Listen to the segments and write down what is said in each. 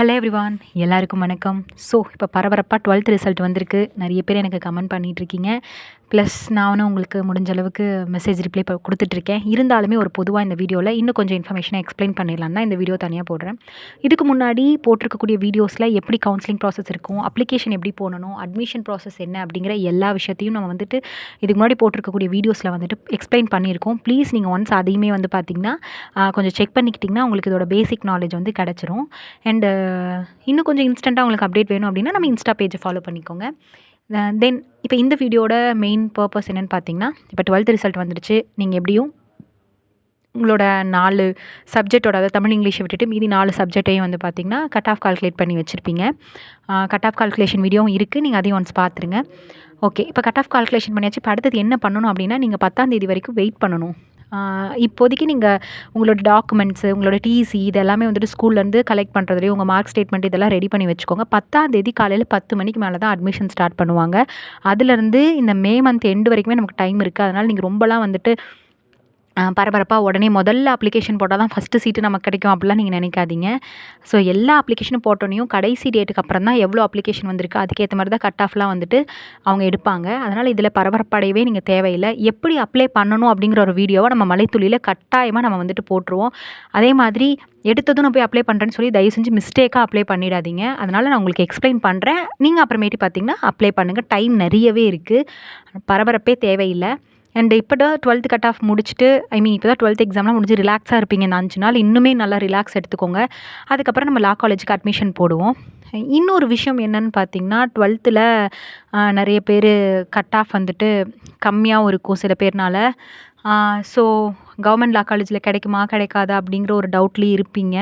Hello everyone எல்லாருக்கும் வணக்கம். So இப்போ பரபரப்பாக டுவெல்த் ரிசல்ட் வந்திருக்கு. நிறைய பேர் எனக்கு கமெண்ட் பண்ணிகிட்ருக்கீங்க ப்ளஸ் நானும் உங்களுக்கு முடிஞ்ச அளவுக்கு மெசேஜ் ரிப்ளை இப்போ கொடுத்துட்ருக்கேன் இருந்தாலுமே ஒரு பொதுவாக இந்த வீடியோவில் இன்னும் கொஞ்சம் இன்ஃபர்மேஷனை எக்ஸ்பிளைன் பண்ணிடலாம் தான் இந்த வீடியோ தனியாக போடுறேன். இதுக்கு முன்னாடி போட்டிருக்கக்கூடிய வீடியோஸில் எப்படி கவுன்சிலிங் ப்ராசஸ் இருக்கும் அப்ளிகேஷன் எப்படி போடணும் அட்மிஷன் ப்ராசஸ் என்ன அப்படிங்கிற எல்லா விஷயத்தையும் நம்ம வந்துட்டு இதுக்கு முன்னாடி போட்டிருக்கக்கூடிய வீடியோஸில் வந்துட்டு எக்ஸ்பிளைன் பண்ணியிருக்கோம். ப்ளீஸ் நீங்கள் ஒன்ஸ் அதையுமே வந்து பார்த்திங்கன்னா கொஞ்சம் செக் பண்ணிக்கிட்டிங்கன்னா உங்களுக்கு இதோட பேசிக் நாலேஜ் வந்து கிடச்சிரும். அண்டு இன்னும் கொஞ்சம் இன்ஸ்டண்ட்டாக உங்களுக்கு அப்டேட் வேணும் அப்படின்னா நம்ம இன்ஸ்டா பேஜை ஃபாலோ பண்ணிக்கோங்க. தென் இப்போ இந்த வீடியோட மெயின் பர்பஸ் என்னென்னு பார்த்தீங்கன்னா இப்போ டுவெல்த் ரிசல்ட் வந்துடுச்சு நீங்கள் எப்படியும் உங்களோட நாலு சப்ஜெக்டோட அதாவது தமிழ் இங்கிலீஷை விட்டுட்டு மீதி நாலு சப்ஜெக்டையும் வந்து பார்த்திங்கன்னா கட் ஆஃப் கால்குலேட் பண்ணி வச்சுருப்பீங்க. கட் ஆஃப் கால்குலேஷன் வீடியோவும் இருக்குது நீங்கள் அதையும் ஒன்ஸ் பார்த்துருங்க ஓகே இப்போ கட் ஆஃப் கால்குலேஷன் பண்ணியாச்சு. இப்போ அடுத்தது என்ன பண்ணணும் அப்படின்னா நீங்கள் பத்தாம் தேதி வரைக்கும் வெயிட் பண்ணணும். இப்போதைக்கு நீங்கள் உங்களோட டாக்குமெண்ட்ஸு உங்களோட டிசி இது எல்லாமே வந்துட்டு ஸ்கூல்லேருந்து கலெக்ட் பண்ணுறதுலையும் உங்கள் மார்க் ஸ்டேட்மெண்ட் இதெல்லாம் ரெடி பண்ணி வச்சுக்கோங்க. பத்தாந்தேதி காலையில் பத்து மணிக்கு மேலே தான் அட்மிஷன் ஸ்டார்ட் பண்ணுவாங்க. அதுலேருந்து இந்த மே மந்த் எண்டு வரைக்குமே நமக்கு டைம் இருக்குது அதனால் நீங்கள் ரொம்பலாம் வந்துட்டு பரபரப்பாக உடனே முதல்ல அப்ளிகேஷன் போட்டால் தான் ஃபஸ்ட்டு சீட்டு நமக்கு கிடைக்கும் அப்படிலாம் நீங்கள் நினைக்காதீங்க. ஸோ எல்லா அப்ளிகேஷனும் போட்டோனையும் கடைசி டேட்டுக்கு அப்புறம் தான் எவ்வளோ அப்ளிகேஷன் வந்திருக்கு அதுக்கேற்ற மாதிரி தான் கட் ஆஃப்லாம் வந்துட்டு அவங்க எடுப்பாங்க. அதனால் இதில் பரபரப்படையவே நீங்கள் தேவையில்லை. எப்படி அப்ளை பண்ணணும் அப்படிங்கிற ஒரு வீடியோவை நம்ம மலைத்துளியில் கட்டாயமாக நம்ம வந்துட்டு போட்டுருவோம். அதே மாதிரி எடுத்ததும் நான் போய் அப்ளை பண்ணுறேன்னு சொல்லி தயவு செஞ்சு மிஸ்டேக்காக அப்ளை பண்ணிடாதீங்க. அதனால் நான் உங்களுக்கு எக்ஸ்பிளைன் பண்ணுறேன் நீங்கள் அப்புறமேட்டு பார்த்தீங்கன்னா அப்ளை பண்ணுங்கள் டைம் நிறையவே இருக்குது பரபரப்பே தேவையில்லை. அண்ட் இப்போ தான் டுவெல்த் கட் ஆஃப் முடிச்சுட்டு ஐ மீன் இப்போ தான் டுவெல்த் எக்ஸாம்லாம் முடிஞ்சு ரிலாக்ஸாக இருப்பீங்க இந்த அஞ்சு நாள். இன்னுமே நல்லா ரிலாக்ஸ் எடுத்துக்கோங்க. அதுக்கப்புறம் நம்ம லா காலேஜுக்கு அட்மிஷன் போடுவோம். இன்னொரு விஷயம் என்னன்னு பார்த்தீங்கன்னா டுவெல்த்தில் நிறைய பேர் கட் ஆஃப் வந்துட்டு கம்மியாகவும் இருக்கும் சில பேர்னால. ஸோ கவர்மெண்ட் லா காலேஜில் கிடைக்குமா கிடைக்காதா அப்படிங்கிற ஒரு டவுட்லேயே இருப்பீங்க.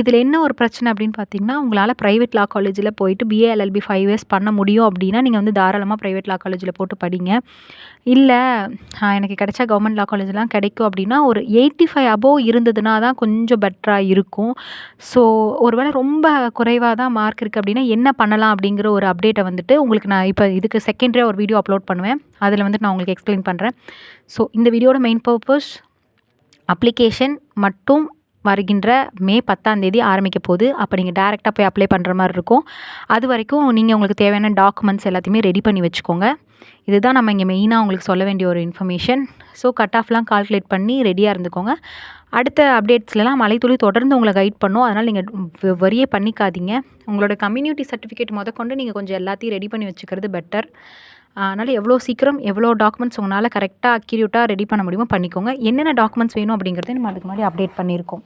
இதில் என்ன ஒரு பிரச்சனை அப்படின்னு பார்த்தீங்கன்னா உங்களால் ப்ரைவேட் லா காலேஜில் போயிட்டு பிஏ எல்எல்பி ஃபைவ் இயர்ஸ் பண்ண முடியும் அப்படின்னா நீங்கள் வந்து தாராளமாக ப்ரைவேட் லா காலேஜில் போட்டு படிங்க. இல்லை எனக்கு கிடைச்சா கவர்மெண்ட் லா காலேஜ்லாம் கிடைக்கும் அப்படின்னா ஒரு எயிட்டி ஃபைவ் அபோவ் இருந்ததுனா தான் கொஞ்சம் பெட்டராக இருக்கும். ஸோ ஒருவேளை ரொம்ப குறைவாக தான் மார்க் இருக்குது அப்படின்னா என்ன பண்ணலாம் அப்படிங்கிற ஒரு அப்டேட்டை வந்துட்டு உங்களுக்கு நான் இப்போ இதுக்கு செகண்டரியாக ஒரு வீடியோ அப்லோட் பண்ணுவேன். அதில் வந்துட்டு நான் உங்களுக்கு எக்ஸ்பிளைன் பண்ணுறேன் ஸோ இந்த வீடியோட மெயின் பர்பஸ் அப்ளிகேஷன் மட்டும் வருகின்ற மே பத்தாம் தேதி ஆரம்பிக்க போகுது. அப்போ நீங்கள் டேரெக்டாக போய் அப்ளை பண்ணுற மாதிரி இருக்கும். அது வரைக்கும் நீங்கள் உங்களுக்கு தேவையான டாக்குமெண்ட்ஸ் எல்லாத்தையுமே ரெடி பண்ணி வச்சுக்கோங்க. இதுதான் நம்ம இங்கே மெயினாக உங்களுக்கு சொல்ல வேண்டிய ஒரு இன்ஃபர்மேஷன் ஸோ கட் ஆஃப்லாம் கால்குலேட் பண்ணி ரெடியாக இருந்துக்கோங்க. அடுத்த அப்டேட்ஸ்லாம் மலைத்துளி தொடர்ந்து உங்களை கைட் பண்ணும். அதனால் நீங்கள் வரியே பண்ணிக்காதீங்க. உங்களோட கம்யூனிட்டி சர்டிஃபிகேட் முத கொண்டு நீங்கள் கொஞ்சம் எல்லாத்தையும் ரெடி பண்ணி வச்சுக்கிறது பெட்டர் அதனால் எவ்வளோ சீக்கிரம் எவ்வளோ டாக்குமெண்ட்ஸ் உங்களால் கரெக்டாக அக்யூரேட்டாக ரெடி பண்ண முடியுமோ பண்ணிக்கோங்க. என்னென்ன டாக்குமெண்ட்ஸ் வேணும் அப்படிங்கிறதையும் நம்ம அதுக்கு முன்னாடி அப்டேட் பண்ணியிருக்கோம்.